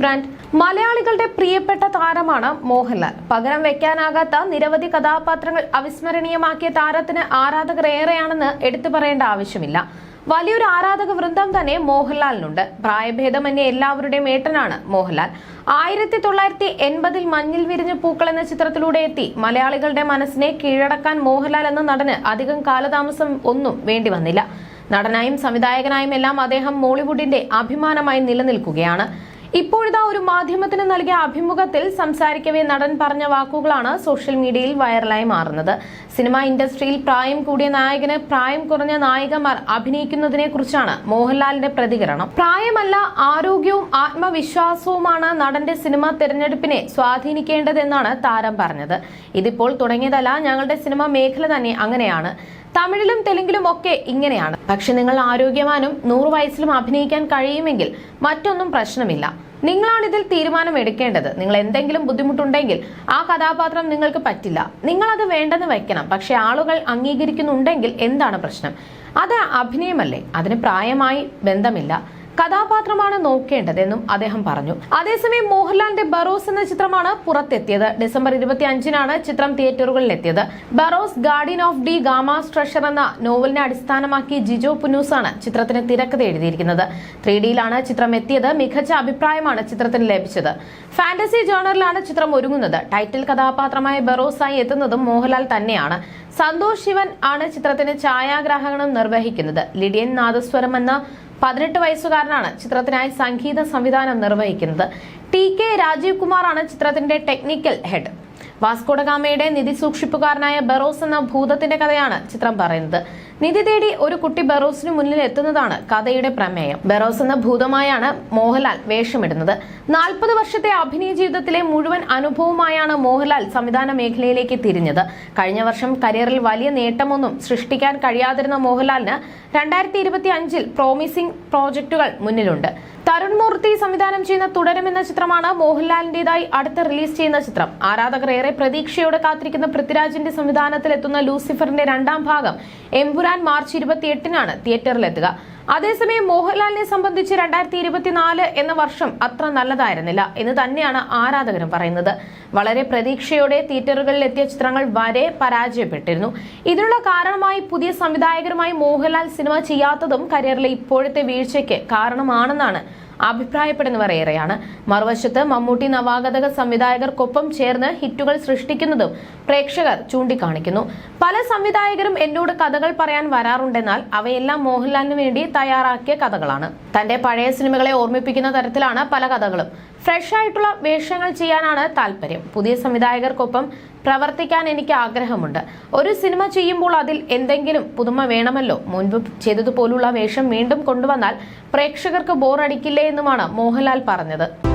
Brand. മലയാളികളുടെ പ്രിയപ്പെട്ട താരമാണ് മോഹൻലാൽ. പകരം വെക്കാനാകാത്ത നിരവധി കഥാപാത്രങ്ങൾ അവിസ്മരണീയമാക്കിയ താരത്തിന് ആരാധകർ ഏറെയാണെന്ന് എടുത്തു പറയേണ്ട ആവശ്യമില്ല. വലിയൊരു ആരാധക വൃന്ദം തന്നെ മോഹൻലാലിനുണ്ട്. പ്രായഭേദമന്യേ എല്ലാവരുടെയും ഏട്ടനാണ് മോഹൻലാൽ. ആയിരത്തി തൊള്ളായിരത്തി എൺപതിൽ മഞ്ഞിൽ വിരിഞ്ഞ പൂക്കൾ എന്ന ചിത്രത്തിലൂടെ എത്തി മലയാളികളുടെ മനസ്സിനെ കീഴടക്കാൻ മോഹൻലാൽ എന്ന നടന് അധികം കാലതാമസം ഒന്നും വേണ്ടി വന്നില്ല. നടനായും സംവിധായകനായും എല്ലാം അദ്ദേഹം മോളിവുഡിന്റെ അഭിമാനമായി നിലനിൽക്കുകയാണ്. ഇപ്പോഴിതാ ഒരു മാധ്യമത്തിന് നൽകിയ അഭിമുഖത്തിൽ സംസാരിക്കവേ നടൻ പറഞ്ഞ വാക്കുകളാണ് സോഷ്യൽ മീഡിയയിൽ വൈറലായി മാറുന്നത്. സിനിമാ ഇൻഡസ്ട്രിയിൽ പ്രായം കൂടിയ നായകന് പ്രായം കുറഞ്ഞ നായികമാർ അഭിനയിക്കുന്നതിനെ കുറിച്ചാണ് മോഹൻലാലിന്റെ പ്രതികരണം. പ്രായമല്ല ആരോഗ്യവും ആത്മവിശ്വാസവുമാണ് നടന്റെ സിനിമ തിരഞ്ഞെടുപ്പിനെ സ്വാധീനിക്കേണ്ടതെന്നാണ് താരം പറഞ്ഞത്. ഇതിപ്പോൾ തുടങ്ങിയതല്ല ഞങ്ങളുടെ സിനിമ മേഖല തന്നെ അങ്ങനെയാണ്. തമിഴിലും തെലുങ്കിലും ഒക്കെ ഇങ്ങനെയാണ്. പക്ഷെ നിങ്ങൾ ആരോഗ്യവാനും നൂറ് വയസ്സിലും അഭിനയിക്കാൻ കഴിയുമെങ്കിൽ മറ്റൊന്നും പ്രശ്നമില്ല. നിങ്ങളാണ് ഇതിൽ തീരുമാനം എടുക്കേണ്ടത്. നിങ്ങൾ എന്തെങ്കിലും ബുദ്ധിമുട്ടുണ്ടെങ്കിൽ ആ കഥാപാത്രം നിങ്ങൾക്ക് പറ്റില്ല. നിങ്ങൾ അത് വേണ്ടെന്ന് വെക്കണം. പക്ഷെ ആളുകൾ അംഗീകരിക്കുന്നുണ്ടെങ്കിൽ എന്താണ് പ്രശ്നം? അത് അഭിനയമല്ലേ? അതിന് പ്രായമായി ബന്ധമില്ല. കഥാപാത്രമാണ് നോക്കേണ്ടതെന്നും അദ്ദേഹം പറഞ്ഞു. അതേസമയം മോഹൻലാലിന്റെ ബറോസ് എന്ന ചിത്രമാണ് പുറത്തെത്തിയത്. ഡിസംബർ ഇരുപത്തി അഞ്ചിനാണ് ചിത്രം തിയേറ്ററുകളിൽ എത്തിയത് Barroz guardian of D Gama treasure എന്ന നോവലിനെ അടിസ്ഥാനമാക്കി ജിജോ പുന്നൂസാണ് ചിത്രത്തിന് തിരക്കഥ എഴുതിയിരിക്കുന്നത്. ത്രീ ഡിയിലാണ് ചിത്രം എത്തിയത്. മികച്ച അഭിപ്രായമാണ് ചിത്രത്തിന് ലഭിച്ചത്. ഫാന്റസി ജേണറിലാണ് ചിത്രം ഒരുങ്ങുന്നത്. ടൈറ്റിൽ കഥാപാത്രമായ ബറോസായി എത്തുന്നതും മോഹൻലാൽ തന്നെയാണ്. സന്തോഷ് ശിവൻ ആണ് ചിത്രത്തിന് ഛായാഗ്രാഹകനം നിർവഹിക്കുന്നത്. ലിഡിയൻ നാദസ്വരം എന്ന പതിനെട്ട് വയസ്സുകാരനാണ് ചിത്രത്തിനായി സംഗീത സംവിധാനം നിർവഹിക്കുന്നത്. ടി കെ രാജീവ് കുമാറാണ് ചിത്രത്തിന്റെ ടെക്നിക്കൽ ഹെഡ് വാസ്കോഡഗാമയുടെ നിധി സൂക്ഷിപ്പുകാരനായ ബെറോസ് എന്ന ഭൂതത്തിന്റെ കഥയാണ് ചിത്രം പറയുന്നത്. നിധി തേടി ഒരു കുട്ടി ബെറോസിന് മുന്നിൽ എത്തുന്നതാണ് കഥയുടെ പ്രമേയം. ബെറോസ് എന്ന ഭൂതമായാണ് മോഹൻലാൽ വേഷമിടുന്നത്. നാൽപ്പത് വർഷത്തെ അഭിനയ ജീവിതത്തിലെ മുഴുവൻ അനുഭവമായാണ് മോഹൻലാൽ സംവിധാന മേഖലയിലേക്ക് തിരിഞ്ഞത്. കഴിഞ്ഞ വർഷം കരിയറിൽ വലിയ നേട്ടമൊന്നും സൃഷ്ടിക്കാൻ കഴിയാതിരുന്ന മോഹൻലാലിന് രണ്ടായിരത്തി ഇരുപത്തി അഞ്ചിൽ പ്രോമിസിംഗ് പ്രോജക്റ്റുകൾ മുന്നിലുണ്ട്. തരുൺ മൂർത്തി സംവിധാനം ചെയ്യുന്ന തുടരും എന്ന ചിത്രമാണ് മോഹൻലാലിന്റേതായി അടുത്ത് റിലീസ് ചെയ്യുന്ന ചിത്രം. ആരാധകർ ഏറെ പ്രതീക്ഷയോടെ കാത്തിരിക്കുന്ന പൃഥ്വിരാജിന്റെ സംവിധാനത്തിൽ എത്തുന്ന ലൂസിഫറിന്റെ രണ്ടാം ഭാഗം എംപുരാൻ മാർച്ച് ഇരുപത്തിയെട്ടിനാണ് തിയേറ്ററിലെത്തുക. അതേസമയം മോഹൻലാലിനെ സംബന്ധിച്ച് രണ്ടായിരത്തി ഇരുപത്തിനാല് എന്ന വർഷം അത്ര നല്ലതായിരുന്നില്ല എന്ന് തന്നെയാണ് ആരാധകരും പറയുന്നത്. വളരെ പ്രതീക്ഷയോടെ തിയേറ്ററുകളിൽ എത്തിയ ചിത്രങ്ങൾ വരെ പരാജയപ്പെട്ടിരുന്നു. ഇതിനുള്ള കാരണമായി പുതിയ സംവിധായകരുമായി മോഹൻലാൽ സിനിമ ചെയ്യാത്തതും കരിയറിലെ ഇപ്പോഴത്തെ വീഴ്ചയ്ക്ക് കാരണമാണെന്നാണ് അഭിപ്രായപ്പെടുന്നവർ ഏറെയാണ്. മറുവശത്ത് മമ്മൂട്ടി നവാഗതക സംവിധായകർക്കൊപ്പം ചേർന്ന് ഹിറ്റുകൾ സൃഷ്ടിക്കുന്നതും പ്രേക്ഷകർ ചൂണ്ടിക്കാണിക്കുന്നു. പല സംവിധായകരും എന്നോട് കഥകൾ പറയാൻ വരാറുണ്ടെന്നാൽ അവയെല്ലാം മോഹൻലാലിന് വേണ്ടി തയ്യാറാക്കിയ കഥകളാണ്. തന്റെ പഴയ സിനിമകളെ ഓർമ്മിപ്പിക്കുന്ന തരത്തിലാണ് പല കഥകളും. ഫ്രഷ് ആയിട്ടുള്ള വേഷങ്ങൾ ചെയ്യാനാണ് താല്പര്യം. പുതിയ സംവിധായകർക്കൊപ്പം പ്രവർത്തിക്കാൻ എനിക്ക് ആഗ്രഹമുണ്ട്. ഒരു സിനിമ ചെയ്യുമ്പോൾ അതിൽ എന്തെങ്കിലും പുതുമ വേണമല്ലോ? മുൻപ് ചെയ്തതുപോലുള്ള വേഷം വീണ്ടും കൊണ്ടുവന്നാൽ പ്രേക്ഷകർക്ക് ബോറടിക്കില്ലേ എന്നുമാണ് മോഹൻലാൽ പറഞ്ഞത്.